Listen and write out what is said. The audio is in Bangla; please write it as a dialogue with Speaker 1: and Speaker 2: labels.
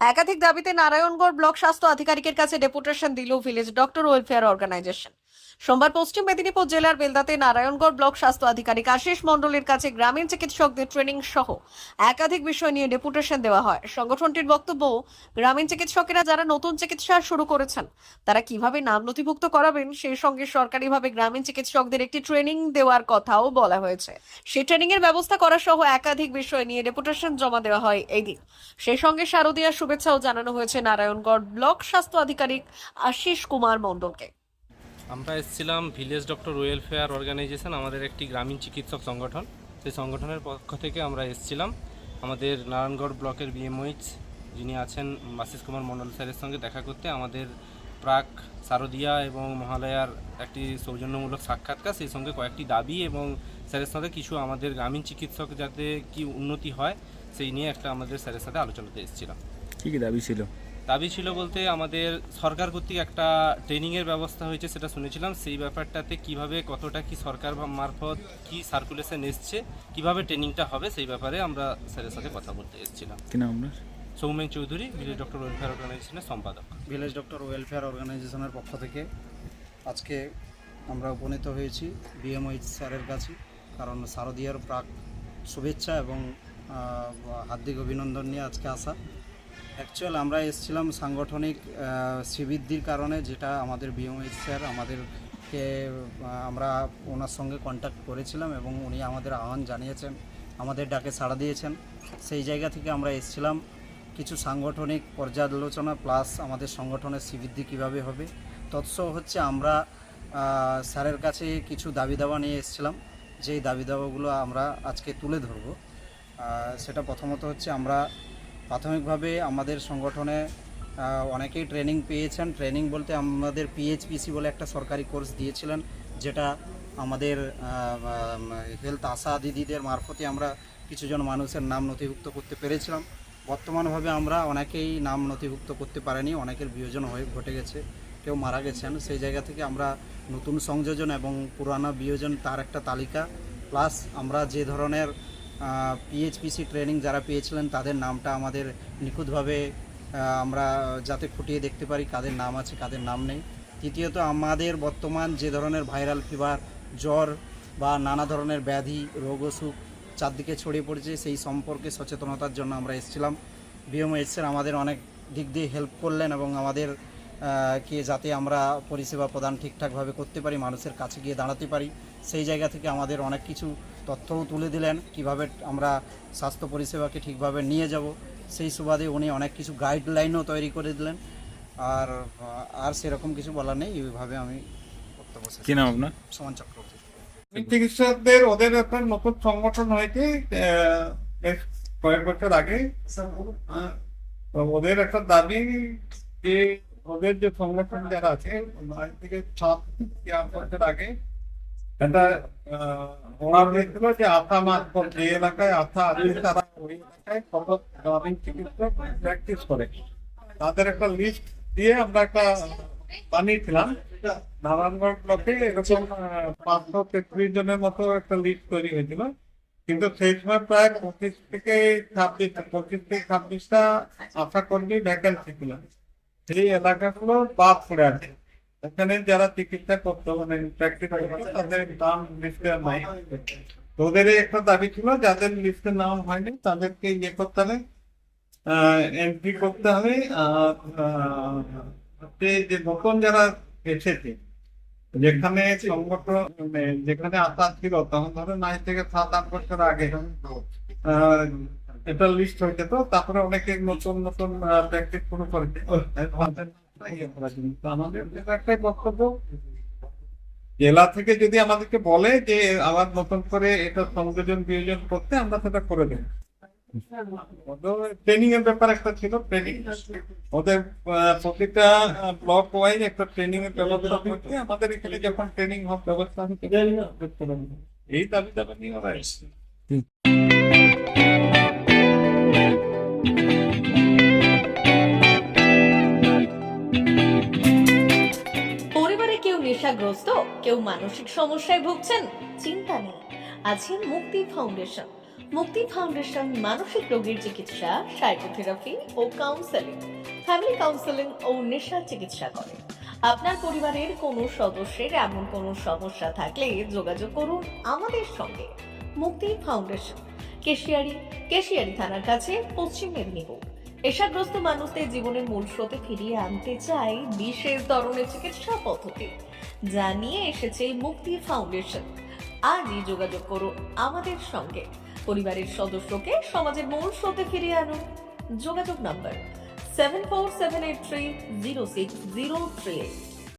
Speaker 1: একাধিক দাবিতে নারায়ণগড় ব্লক স্বাস্থ্য আধিকারিকের কাছে ডেপুটেশন দিল ভিলেজ ডক্টর ওয়েলফেয়ার অর্গানাইজেশন। সোমবার পশ্চিম মেদিনীপুর জেলার বেলদাতে নারায়ণগড় ব্লক স্বাস্থ্য আধিকারিক আশিস মণ্ডলের কাছে গ্রামীণ চিকিৎসকদের ট্রেনিং সহ একাধিক বিষয় নিয়ে ডেপুটেশন দেওয়া হয়। সংগঠনটির বক্তব্য, গ্রামীণ চিকিৎসকেরা যারা নতুন চিকিৎসা শুরু করেছেন, তারা কীভাবে নাম নথিভুক্ত করাবেন সেই সঙ্গে সরকারিভাবে গ্রামীণ চিকিৎসকদের একটি ট্রেনিং দেওয়ার কথাও বলা হয়েছে। সেই ট্রেনিং এর ব্যবস্থা করা সহ একাধিক বিষয় নিয়ে ডেপুটেশন জমা দেওয়া হয় এই দিন সেই সঙ্গে শারদীয়ার শুভেচ্ছাও জানানো হয়েছে নারায়ণগড় ব্লক স্বাস্থ্য আধিকারিক আশিস কুমার মণ্ডলকে।
Speaker 2: আমরা এসেছিলাম ভিলেজ ডক্টর ওয়েলফেয়ার অর্গানাইজেশন, আমাদের একটি গ্রামীণ চিকিৎসক সংগঠন। সেই সংগঠনের পক্ষ থেকে আমরা এসেছিলাম। আমাদের নারায়ণগড় ব্লকের বিএমওইচ যিনি আছেন আশিস কুমার মণ্ডল স্যারের সঙ্গে দেখা করতে আমাদের প্রাক শারদিয়া এবং মহালয়ার একটি সৌজন্যমূলক সাক্ষাৎকার, সেই সঙ্গে কয়েকটি দাবি এবং স্যারের সাথে কিছু আমাদের গ্রামীণ চিকিৎসক যাতে কি উন্নতি হয়, সেই নিয়ে একটা আমাদের স্যারের সাথে আলোচনাতে এসেছিলাম।
Speaker 3: কী কী দাবি ছিল?
Speaker 2: দাবি ছিল বলতে আমাদের সরকার কর্তৃক একটা ট্রেনিংয়ের ব্যবস্থা হয়েছে সেটা শুনেছিলাম। সেই ব্যাপারটাতে কীভাবে কতটা কি সরকার বা মারফত কি সার্কুলেশন এসছে কীভাবে ট্রেনিংটা হবে সেই ব্যাপারে আমরা স্যারের সাথে কথা বলতে এসেছিলাম। Soumen Chowdhury village doctor welfare অর্গানাইজেশনের সম্পাদক।
Speaker 4: ভিলেজ ডক্টর ওয়েলফেয়ার অর্গানাইজেশনের পক্ষ থেকে আজকে আমরা উপনীত হয়েছি বিএমওইচ স্যারের কাছে কারণ শারদীয়ার প্রাক শুভেচ্ছা এবং হার্দিক অভিনন্দন নিয়ে আজকে আসা। অ্যাকচুয়াল আমরা এসেছিলাম সাংগঠনিক শ্রীবৃদ্ধির কারণে যেটা আমাদের বিএমওইচ স্যার আমাদেরকে আমরা ওনার সঙ্গে কন্ট্যাক্ট করেছিলাম এবং উনি আমাদের আহ্বান জানিয়েছেন, আমাদের ডাকে সাড়া দিয়েছেন। সেই জায়গা থেকে আমরা এসেছিলাম। কিছু সাংগঠনিক পর্যালোচনা প্লাস আমাদের সংগঠনের শ্রীবৃদ্ধি কীভাবে হবে। তৎসহ হচ্ছে আমরা স্যারের কাছে কিছু দাবি দাবা নিয়ে এসেছিলাম। যেই দাবি দাবাগুলো আমরা আজকে তুলে ধরবো। সেটা প্রথমত হচ্ছে আমরা প্রাথমিকভাবে আমাদের সংগঠনে অনেকেই ট্রেনিং পেয়েছেন। ট্রেনিং বলতে আমাদের পিএইচপিসি বলে একটা সরকারি কোর্স দিয়েছিলেন, যেটা আমাদের হেলথ আশা দিদিদের মারফতে আমরা কিছুজন মানুষের নাম নথিভুক্ত করতে পেরেছিলাম। বর্তমানভাবে আমরা অনেকেই নাম নথিভুক্ত করতে পারিনি, অনেকের বিয়োজন হয়ে ঘটে গেছে, কেউ মারা গেছেন। সেই জায়গা থেকে আমরা নতুন সংযোজন এবং পুরানো বিয়োজন তার একটা তালিকা। প্লাস আমরা যে ধরনের পিএইচপিসি ট্রেনিং যারা পেয়েছিলেন, তাদের নামটা আমাদের নিখুঁতভাবে আমরা যাতে খুঁটিয়ে দেখতে পারি কাদের নাম আছে, কাদের নাম নেই। তৃতীয়ত, আমাদের বর্তমান যে ধরনের ভাইরাল ফিভার, জ্বর বা নানা ধরনের ব্যাধি, রোগ অসুখ চারদিকে ছড়িয়ে পড়েছে, সেই সম্পর্কে সচেতনতার জন্য আমরা এসেছিলাম। বিএমএইচের আমাদের অনেক দিক দিয়ে হেল্প করলেন এবং আমাদের কে যাতে আমরা পরিষেবা প্রদান ঠিকঠাকভাবে করতে পারি, মানুষের কাছে গিয়ে দাঁড়াতে পারি, সেই জায়গা থেকে আমাদের অনেক কিছু তথ্যও তুলে দিলেন কীভাবে আমরা স্বাস্থ্য পরিষেবাকে ঠিকভাবে নিয়ে যাব সেই সুবাদে উনি অনেক কিছু গাইডলাইনও তৈরি করে দিলেন। আর আর সেরকম কিছু বলার নেই এইভাবে আমি
Speaker 3: কি নাম আপনার?
Speaker 4: সমান চক্রবর্তী।
Speaker 5: চিকিৎসকদের ওদের একটা নতুন সংগঠন হয়েছে বেশ কয়েক বছর আগে। ওদের একটা দাবি যে ওদের যে সংগঠন যারা আছে থেকে সাত বছর আগে আহ, ওরা হয়েছিল যে আশা মারফত যে এলাকায় আশা আছে তারা ওই এলাকায় কত গ্রামীণ চিকিৎসক প্র্যাকটিস করে। তাদের একটা লিস্ট দিয়ে আমরা একটা বানিয়েছিলাম। নারায়ণগঞ্জ ব্লকে এরকম পাঁচশো তেত্রিশ জনের মতো একটা লিস্ট তৈরি হয়েছিল। কিন্তু সেই সময় প্রায় পঁচিশ থেকে ছাব্বিশ পঁচিশ থেকে ছাব্বিশটা আশা কর্মী ভ্যাকেন্সি ছিল। সেই এলাকাগুলো বাদ পড়ে আছে। এখানে যারা চিকিৎসা করতো মানে তাদের নাম লিস্টে নাই তো ওদের একটা দাবি ছিল, যাদের লিস্টে নাম হয়নি, তাদেরকে ইয়ে করতে হবে এন্ট্রি করতে হবে, আর যে নতুন যারা এসেছে, যেখানে সংগঠন মানে যেখানে আশা ছিল, তখন ধরো নাই থেকে সাত, আট বছর আগে এটা লিস্ট হয়েছে তো, তারপরে অনেকে নতুন নতুন প্র্যাকটিস শুরু করেছে। আমাদের একটাই বক্তব্য জেলা থেকে যদি আমাদেরকে বলে যে আবার নতুন করে এটা সংযোজন বিয়োজন করতে আমরা সেটা করে দেবো। ট্রেনিং এর ব্যাপার একটা ছিল ট্রেনিং ওদের প্রতিটা ব্লক ওয়াইজ একটা ট্রেনিং এর ব্যবস্থা করতে আমাদের এখানে যখন ট্রেনিং হওয়ার ব্যবস্থা হচ্ছে এই দাবি দাবি নিয়ে ওরা এসছে।
Speaker 1: কেউ মানসিক সমস্যায় ভুগছেন? চিন্তা নেই। আছে মুক্তি ফাউন্ডেশন।
Speaker 3: মুক্তি ফাউন্ডেশন মানসিক রোগীর চিকিৎসা, সাইকোথেরাপি ও কাউন্সেলিং। ফ্যামিলি কাউন্সেলিং ও নেশা চিকিৎসা করে। আপনার পরিবারের কোনো সদস্যের এমন কোনো সমস্যা থাকলে যোগাযোগ করুন আমাদের সঙ্গে। মুক্তি ফাউন্ডেশন, কেশিয়ারি কেশিয়ারি থানার কাছে, পশ্চিম মেদিনীপুর। নেশাগ্রস্ত মানুষদের জীবনের মূল স্রোতে ফিরিয়ে আনতে চাই বিশেষ ধরনের চিকিৎসা পদ্ধতি। যা নিয়ে এসেছে মুক্তি ফাউন্ডেশন। আজই যোগাযোগ করুন আমাদের সঙ্গে। পরিবারের সদস্যকে সমাজের মূল স্রোতে ফিরিয়ে আনুন। যোগাযোগ number seven four seven eight three zero six zero three eight